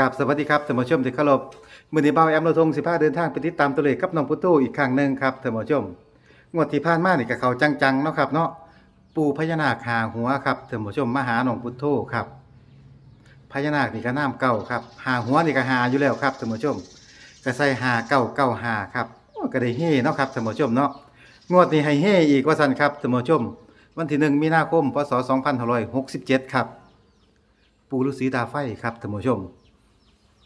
กับสวัสดีครับท่านผู้ชมที่เคารพมือนี้เบาแอมเราทง15เดินทางไปติดตามตัวเลขกับน้องพุทโธอีกครั้งหนึ่งครับท่านผู้ชมงวดที่ผ่านมานี่ก็เขาจังๆเนาะครับเนาะปู่พญานาคหาหัวครับท่านผู้ชมมาหาน้องพุทโธครับพญานาคนี่ก็น้ำเก่าครับหาหัวนี่ก็หาอยู่แล้วครับท่านผู้ชมก็ใส่หาเก่าเก่าหาครับก็ได้เฮเนาะครับท่านผู้ชมเนาะงวดนี้ให้เฮอีกว่าซั่นครับท่านผู้ชม วันที่หนึ่งมีนาคมพศ2567 ครับ ปูฤาษีตาไฟครับท่านผู้ชม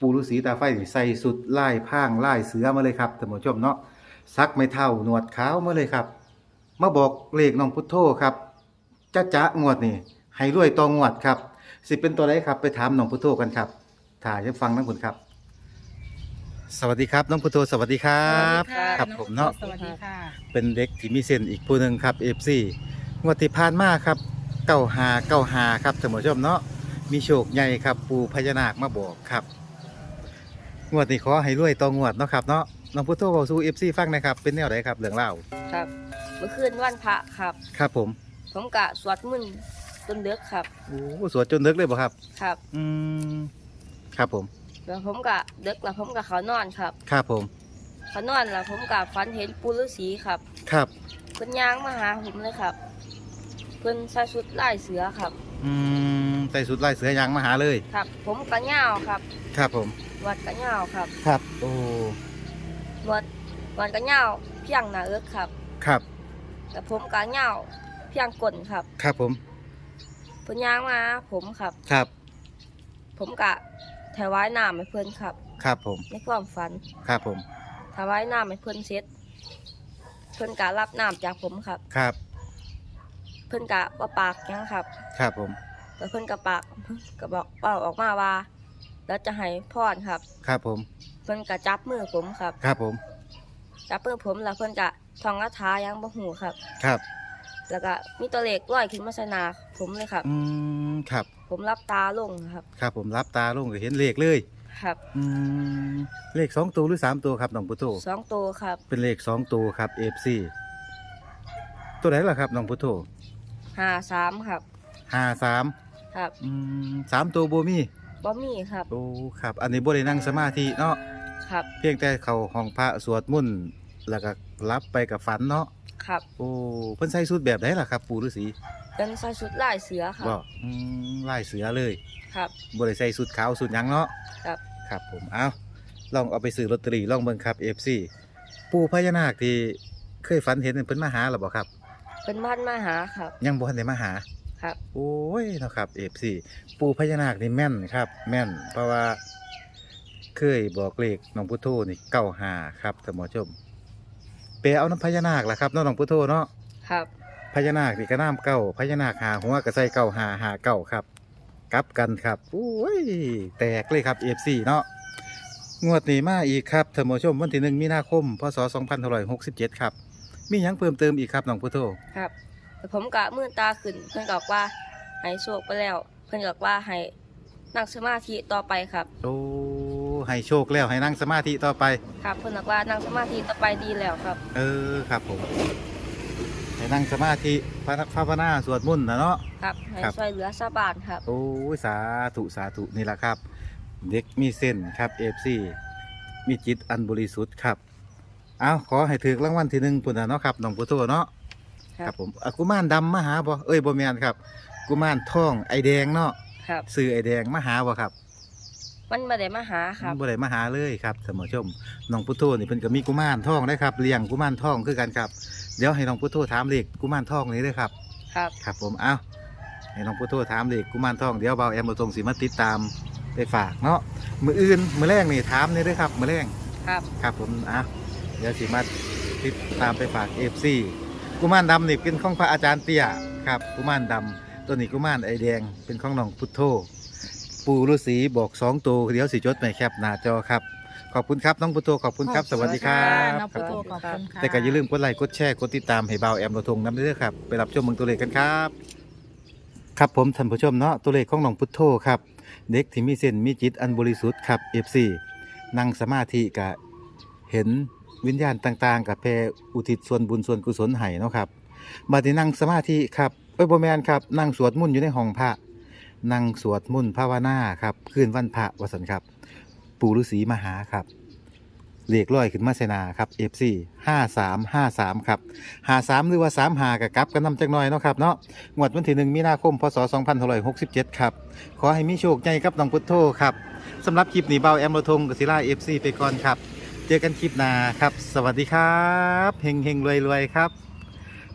ปูฤาษีตาไฟนี่ใส่สุดลายพรางลายเสือมาเลยครับท่านผู้ชมเนาะซักไม่เท่าหนวดขาวมาเลยครับ มาบอกเลขน้องพุทโธครับจ้าจ๊ะงวดนี่ให้รวยตองวดครับ สิเป็นตัวไหนครับไปถามน้องพุทโธกันครับถ่ายให้ฟังนะคุณครับ สวัสดีครับน้องพุทโธสวัสดีครับสวัสดีค่ะครับผมเนาะ สวัสดีค่ะ เป็นเด็กที่มีเส้นอีกผู้หนึ่งครับ FC งวดที่ผ่านมาครับเก้าหาเก้าหาครับท่านผู้ชมเนาะมีโชคใหญ่ครับปูพญานาคมาบอกครับ งวดนี้ขอให้รวยต่องวดเนาะครับเนาะน้องพุทโธเบาสู่ FC ฟังหนะครับ เป็นแนวไหนครับเรื่องเล่าครับ เมื่อคืนวันพระครับ ครับผม ผมกะสวดมนต์ต้นเดือกครับ โอ้สวดจนเลิกเลยบ่ครับ ครับ อืมครับผม แล้วผมกะเด็กแล้วผมกะเขานอนครับ ครับผม เขานอนแล้วผมกะฝันเห็นปูฤาษีครับ ครับเพิ่นย่างมาหาผมเลยครับ เพิ่นใส่ชุดลายเสือครับ อืมใส่สุดลายเสือยางมาหาเลย ครับ ผมกะเหย้าวครับครับผมวัดกะเหย้าวครับครับ โอ้วัดวัดกะเหย้าวเพียงหน้าเอิกครับครับ แต่ผมกะเหย้าวเพียงก้นครับครับผม เพิ่นย่างมาหาผมครับ ครับ ผมกะถวายน้ำให้เพิ่นครับ ครับผม ในความฝันครับผม ถวายน้ำให้เพิ่นเสร็จเพิ่นกะรับน้ำจากผมครับ ครับ เพิ่นกะว่าปากหยังครับ ครับผม แล้วเพิ่นกะปากก็บอกเป้าออกมาว่า แล้วจะให้พรครับ ครับผม เพิ่นกะจับมือผมครับ ครับผม จับมือผมแล้วเพิ่นกะท่องคาถายังบ่หูครับ ครับ แล้วก็มีตัวเลขลอยขึ้นมาใส่หน้าผมเลยครับ อืม ครับ ผมรับตาลงครับ ครับผมรับตาลงก็เห็นเลขเลย ครับอืม เลขสองตัวหรือสามตัวครับน้องพุทโธสองตัวครับเป็นเลขสองตัวครับเอฟซีตัวไหนล่ะครับน้องพุทโธ ห้าสามครับ ห้าสามครับอืมสามตัวโบมีบ่มีครับ โอ้ครับ อันนี้บ่ได้นั่งสมาธิเนาะครับ เพียงแต่เขาห้องพระสวดมนต์แล้วก็รับไปกับฝันเนาะครับ โอ้เพิ่นใส่ชุดแบบไหนล่ะครับ ปู่ฤาษีเป็นใส่ชุดลายเสือครับ บ่อืมลายเสือเลยครับบ่ได้ใส่ชุดขาวชุดหยังเนาะครับ ครับผมเอาลองเอาไปซื้อลอตเตอรี่ลองเบิ่งครับ FC ปู่พญานาคที่เคยฝันเห็นเพิ่นมาหาหรือบ่ครับ เป็นบ้านมาหาครับ ยังบ่ทันได้มาหา ครับ โอ้ยเนาะครับ FC ปู่พญานาคนี่แม่นครับ แม่น เพราะว่า เคยบอกเลขน้องพุทโธนี่95ครับท่านผู้ชมไปเอาน้ำพญานาคล่ะครับเนาะน้องพุทโธเนาะครับ พญานาคนี่ก็น้ำเก้าพญานาคหาหัวก็ใส่เก้าหาหาเก้าครับกลับกันครับโอ้ยแตกเลยครับ FC เนาะงวดนี้มาอีกครับท่านผู้ชมวันที่หนึ่งมีนาคมพศ2567 ครับ มีหยังเพิ่มเติมอีกครับน้องพุทโธครับแต่ผมกะมื่นตาขึ้น เพื่อนบอกว่าให้โชคไปแล้ว เพื่อนบอกว่าให้นั่งสมาธิต่อไปครับ โอ้ให้โชคแล้วให้นั่งสมาธิต่อไป ครับ เพื่อนบอกว่านั่งสมาธิต่อไปดีแล้วครับ เออครับผมให้นั่งสมาธิพระภาวนาสวดมนต์นะเนาะ ครับให้ครับ ช่วยเหลือชาวบ้านครับ โอ้ยสาธุสาธุนี่แหละครับ เด็กมีเส้นครับเอฟซีมีจิตอันบริสุทธิ์ครับ เอาขอให้ถือรางวัลที่หนึ่งปุ่นนะเนาะครับน้องปุโตเนาะครับ ครับผมอะกุมารดำมาหาบ่เอ้ยบ่แม่นครับ กุมารทองไอแดงเนาะครับ ซื้อไอแดงมาหาบ่ครับ มันมาได้มาหาครับ บ่ได้มาหาเลยครับท่านผู้ชมน้องปุโตนี่เพิ่นก็มีกุมารทองได้ครับเลี้ยงกุมารทองคือกันครับ เดี๋ยวให้น้องปุโตถามเลขกุมารทองนี้เด้อครับ ครับ ครับผมเอาให้น้องพุทโธถามเด็กกุมารทองเดี๋ยวเบาแอมมาตรงสีมาติดตามไปฝากเนาะมืออื่นมือแรกนี่ถามนี่ด้วยครับมือแรกครับ ครับผมอะ เดี๋ยวสีมาติดตามไปฝากเอฟซีกุมารดำนี่เป็นของพระอาจารย์เตี้ยครับกุมารดำตัวนี้กุมารไอแดงเป็นของน้องพุทโธปู่ฤาษีบอกสองตัวเดี๋ยวสีจดในแคปหน้าจอครับ ขอบคุณครับน้องพุทโธขอบคุณครับ สวัสดีครัน้องบพุทโธขอบคุณค่ะแต่ก็อย่าลืมกดไลค์กดแชร์กดติดตามให้เบาแอมเราทงน้ำเด้อครับไปรับชมเมืองตัวเลขกันครับ ครับผมท่านผู้ชมเนาะตัวเลขของน้องพุทโธครับเด็กที่มีเส้นมีจิตอันบริสุทธิ์ครับ FC นั่งสมาธิกะเห็น วิญญาณต่างๆ กับแพรอุทิศส่วนบุญส่วนกุศลให้เนาะครับบัดนี้นั่งสมาธิครับเอ้ยบ่แมนครับนั่งสวดมนต์อยู่ในห้องพระนั่งสวดมนต์ภาวนาครับคืนวันพระวสันครับ ปู่ฤาษีมหาครับเลขร้อยขึ้นมาเสนาครับ FC 5353 ครับ 53 หรือว่า 3หากับกับกันนำจักหน่อยเนาะครับเนาะงวดวันที่ 1 มีนาคม พศ 2567 ครับ ขอให้มีโชคใหญ่ครับน้องพุทโธครับสำหรับคลิปนี้เบาแอมโรทงกับศิลา FC ไปก่อนครับ เจอกันคลิปหน้าครับ สวัสดีครับเฮงเฮงรวยรวยครับ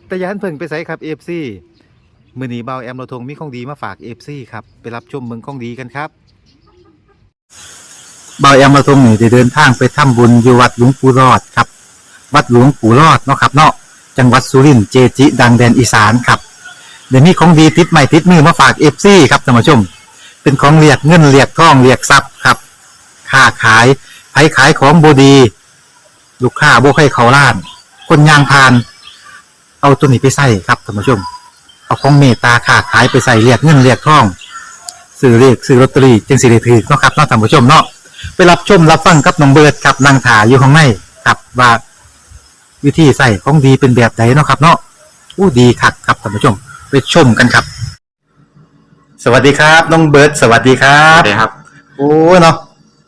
แต่ยันเพิ่งไปใส่ครับ FC มือหนีเบาแอมโรทงมีของดีมาฝาก FC ครับ ไปรับชมเมืองของดีกันครับเบาแอมมาตรงนี่ได้เดินทางไปทำบุญอยู่วัดหลวงปู่รอดครับ วัดหลวงปู่รอดเนาะครับเนาะจังหวัดสุรินทร์เจจิ ดังแดนอีสานครับเดี๋ยวนี้ของดีติดใหม่ติดมือมาฝากเอฟซีครับท่านผู้ชม เป็นของเรียกเงินเรียกทองเรียกทรัพย์ครับ ค้าขาย ไผขายของบดี ลูกค้าบ่ใครเขาล้าน คนยางพาน เอาตัวนี้ไปใส่ครับท่านผู้ชม เอาของเมตตาค้าขายไปใส่เรียกเงินเรียกทองซื้อเรียกซื้อลอตเตอรี่จึงสิได้ถือเนาะครับเนาะท่านผู้ชมเนาะไปรับชมรับฟังกับน้องเบิร์ดครับนางถาอยู่ข้างในครับว่าวิธีใส่ของดีเป็นแบบไหนเนาะครับ เนาะอู้ดีคักครับท่านผู้ชม ไปชมกันครับ สวัสดีครับ น้องเบิร์ดสวัสดีครัครับบครับ โอ้เนาะ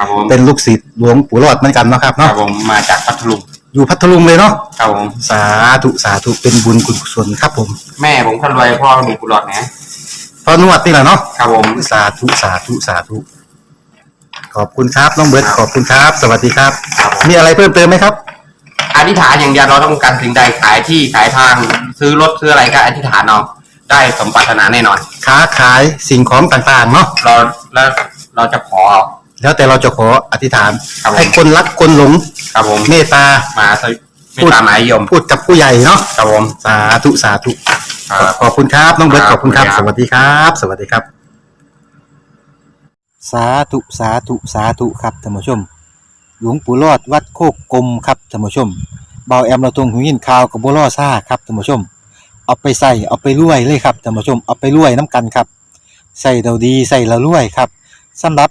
ครับผมเป็นลูกศิษย์หลวงปู่รอดเหมือนกันเนาะครับครัเนาะบผมมาจากพัทลุงอยู่พัทลุงเลยเนาะครับผมสาธุสาธุเป็นบุญกุศลครับผมแม่ผมคนรวยพ่อมีกุหลาบนะพอนวดนี่แหละเนาะครับผม สาธุสาธุสาธุขอบคุณครับน้องเบิร์ดขอบคุณครับ สวัสดีครับ ครับผมมีอะไรเพิ่มเติมไหมครับ อธิษฐานอย่างเดียวเราต้องการสิ่งใดขายที่ขายทางซื้อรถซื้ออะไรก็อธิษฐานเอาได้สมปรารถนาแน่นอน ค้าขายสิ่งของต่างๆเนาะเราแล้วเราจะขอ แล้วแต่เราจะขออธิษฐาน ครับผม ให้คนรักคนหลงครับผมเมตตา มาสวิไม่ตามหมายยมพูดกับผู้ใหญ่เนาะครับผม สาธุสาธุ ครับ ขอบคุณครับน้องเบิร์ตคขรับอบคุณครับขอบสคุณครับวัสดีครับ สวัสดีครับ สาธุสาธุสาธุครับท่านผู้ชม หลวงปู่รอดวัดโคกกลมครับท่านผู้ชมเบาแอมเราตรงหูยินข่าวกับบัวล่อซ่าครับท่านผู้ชม เอาไปใส่เอาไปรวยเลยครับท่านผู้ชมเอาไปรวยน้ำกันครับใส่เราดีใส่เรารวยครับสำหรับ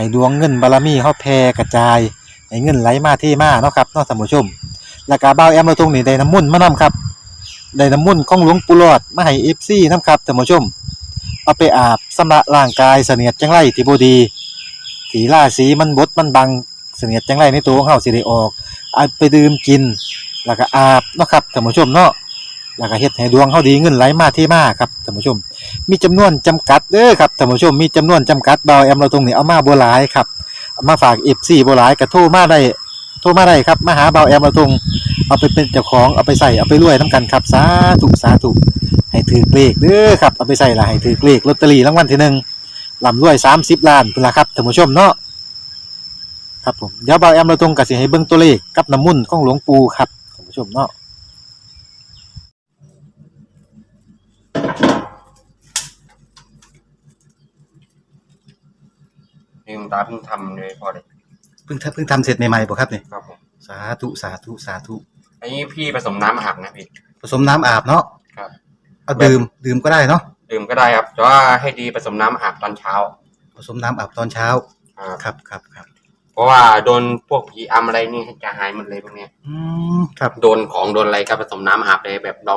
ให้ดวงเงินบารมีเฮาแผ่กระจายให้เงินไหลมาเทมาเนาะครับเนาะท่านผู้ชมแล้วก็เบาแอมเราทงนี่ได้น้ำมุ่นมานํครับได้น้ำมุ่นของหลวงปู่หลอดมาให้เอฟซีนํครับท่านผู้ชม เอาไปอาบสำระร่างกายเสนียดจังไรที่บดีถีล่าสีมันบดมันบังเสนียดจังไรในตัวของเฮาสิได้ออกเอาไปดื่มกิน แล้วก็อาบเนาะครับท่านผู้ชมเนาะแล้วก็เฮ็ดให้ดวงเฮาดีเงินไหลมาเทมาครับท่านผู้ชม มีจำนวนจำกัดเด้อครับท่านผู้ชมมีจำนวนจำกัดเบาแอมเราตรงนี้เอามาบ่หลายครับามาฝาก FC บ่หลายก็โทรมาได้โทรมาได้ครับมาหาเบาแอมเราตรงเอาไปเป็นเจ้าของเอาไปใส่เอาไปรวยนํกันครับสาธุสาธุให้ถือเลขเด้อครับเอาไปใส่ละให้ถือเลขลอตเตอรี่รางวัลที่หนึ่งลำรวย30ล้านเป็นละครับท่านผู้ชมเนาะครับผมเดี๋ยวเบาแอมเราตรงกับสิให้เบิ่งตัวเลขกับน้ำมุ่นของหลวงปู่ครับท่านผู้ชมเนาะ นี่คุณ ตาเพิ่งทำเลยพอเลยเพิ่งเพิ่งทำเสร็จใหม่ๆบ่ครับนี่ครับผมสาธุสาธุสาธุอันนี้พี่ผสมน้ำอาบนะพี่ ผสมน้ำอาบเนาะครับ เอาดื่มดื่มก็ได้เนาะดื่มก็ได้ครับแต่ว่าให้ดีผสมน้ำอาบตอนเช้าผสมน้ำอาบตอนเช้าครับครับครับครับเพราะว่าโดนพวกผีอำอะไรนี่จะหายหมดเลยพวกเนี้ยอืมครับ โดนของโดนอะไรก็ผสมน้ำอาบเลยแบบเรา